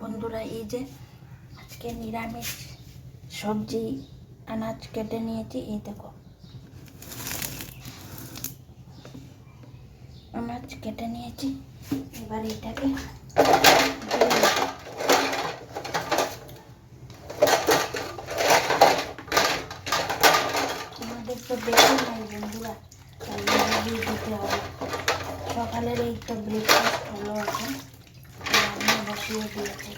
বন্ধুরা, এই যে আজকে নিরামিষ সবজি আনাজ কেটে নিয়েছি, এই দেখো। আনাজ কেটে নিয়েছি, এবার এটাকে দিয়ে দেবো। আমাদের তো বেশি নাই বন্ধুরা তাই জন্য দিয়ে দিতে হবে সকালের এই তো ব্রেকফাস্ট হলো এখন রান্না বসিয়ে দিয়েছি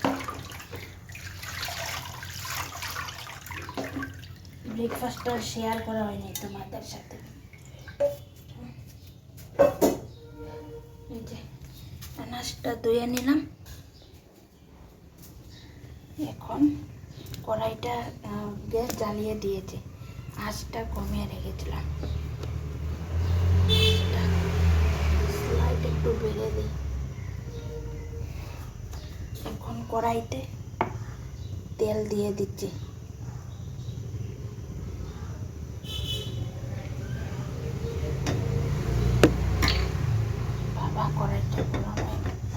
ব্রেকফাস্টটা শেয়ার করা হয়নি তোমাদের সাথে। আনাজটা ধুয়ে নিলাম। এখন কড়াইটা গ্যাস জ্বালিয়ে দিয়েছি। আঁচটা কমিয়ে রেখেছিলাম। একটু বেড়ে দিই। এখন কড়াইতে তেল দিয়ে দিচ্ছি বাবা কড়াইটা গরম হয়ে গেছে।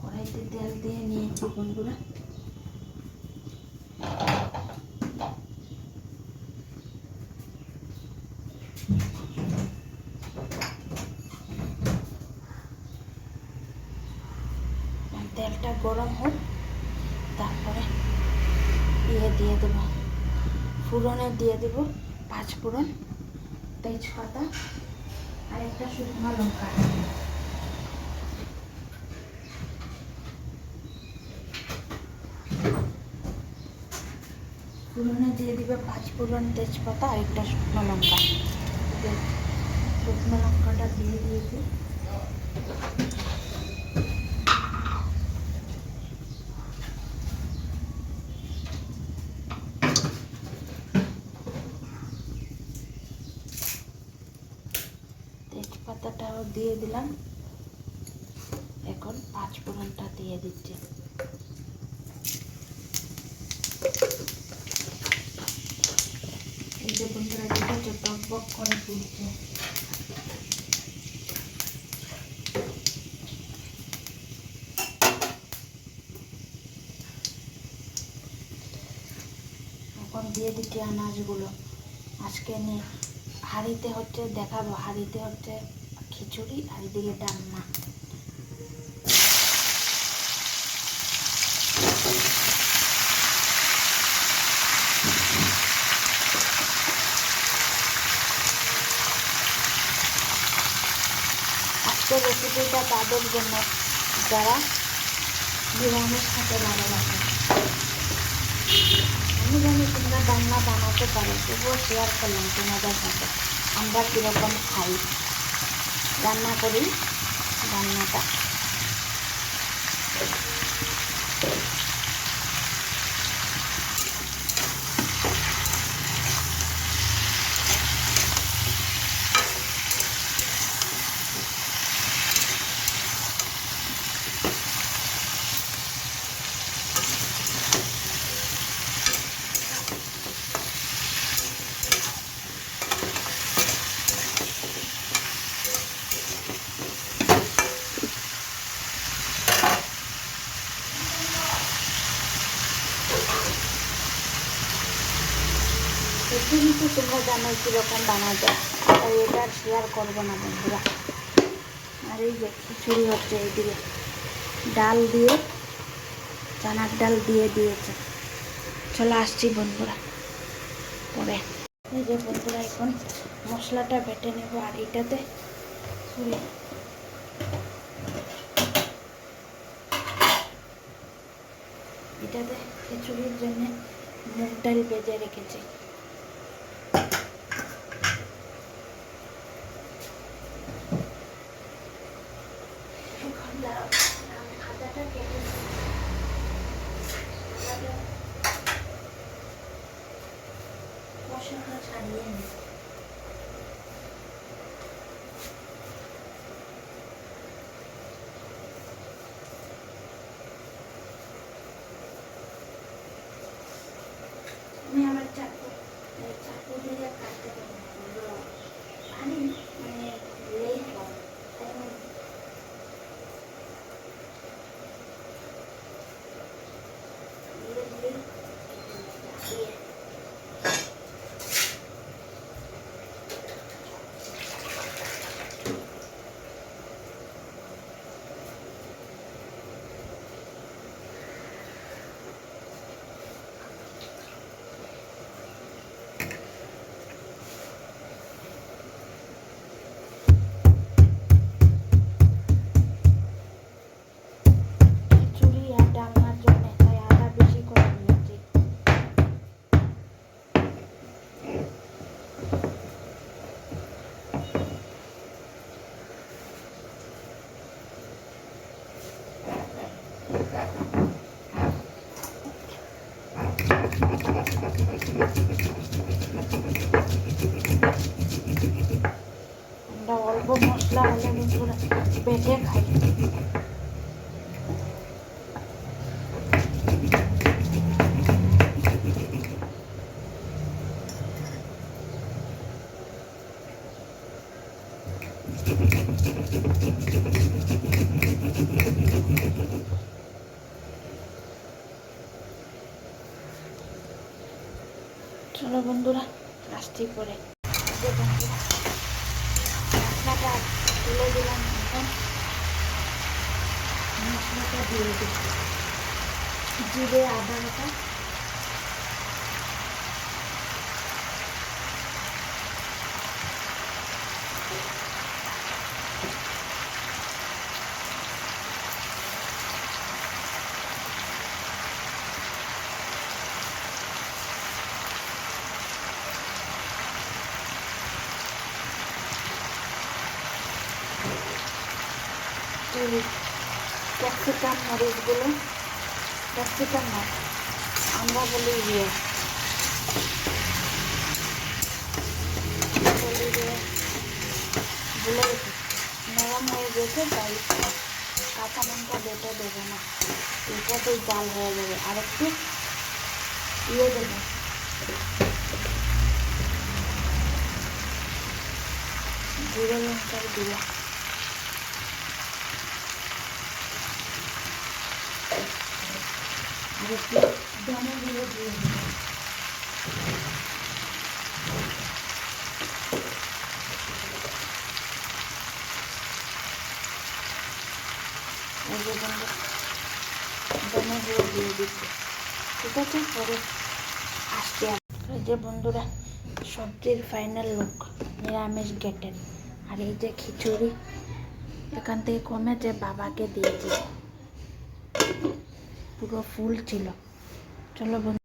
কড়াইতে তেল দিয়ে নিয়েছি বন্ধুরা। তেলটা গরম হোক, তারপরে ইয়ে দিয়ে দেবো। ফুরনে দিয়ে দেব পাঁচ ফুরন তেজপাতা, আর একটা শুকনো লঙ্কা। ফুরনে দিয়ে দিবে পাঁচ ফুরন তেজপাতা, আর একটা শুকনো লঙ্কা। শুকনো লঙ্কাটা দিয়ে দিয়েছি তেজপাতাটাও দিয়ে দিলাম। এখন পাঁচ ফোড়নটা দিয়ে দিচ্ছি এই যে বন্ধুরা করে এখন দিয়ে দিচ্ছি আনাজগুলো। আজকে নিয়ে হাঁড়িতে হচ্ছে দেখাবো, হাঁড়িতে হচ্ছে খিচুড়ি আর এদিকে ডালনা আজকের রেসিপিটা তাদের জন্য যারা নিরামিষ খেতে ভালোবাসে আমি জানি তোমরা রান্না বানাতে পারো, তবুও শেয়ার করলাম তোমাদের সাথে। আমরা কীরকম খাই? রান্না করি, রান্নাটা। কিন্তু তোমরা জানো কীরকম বানা যায় তাই এটা শেয়ার করব না বন্ধুরা আর এই যে খিচুড়ি হচ্ছে এইদিকে ডাল দিয়ে চানার ডাল দিয়ে দিয়েছে চলে আসছি বন্ধুরা পরে এই যে বন্ধুরা এখন মশলাটা বেটে নেব আর এটাতে sorry, এটাতে খিচুড়ির জন্য মুগ ডাল ভেজে রেখেছি। আদাটা ছাড়িয়ে নিই আমি আমার মশলা হলে বন্ধুরা বেটে খাই। চলো বন্ধুরা আসছি পরে বন্ধুরা তুলে দিলাম মশলাটা দিয়ে দিই জিরে আদা বাটা এই ক্যাপসিকাম মরিচগুলো ক্যাপসিকাম না, আমরা বলি ইয়ে। বলি যে ভুলে নরম হয়ে গেছে, তাই কাঁচা লঙ্কা বেটে দেবো না। এটাতেই জাল হয়ে যাবে। আর একটু ইয়ে দেবো। জিরে লঙ্কার গুঁড়ো। দিয়ে দেবো যে দিয়ে দিচ্ছি ঠিক আছে পরে আসতে যে বন্ধুরা, সবজির ফাইনাল লুক নিরামিষ গেটের। আর এই যে খিচুড়ি, এখান থেকে কমেছে বাবাকে দিয়েছি। পুরো ফুল ছিল। চলো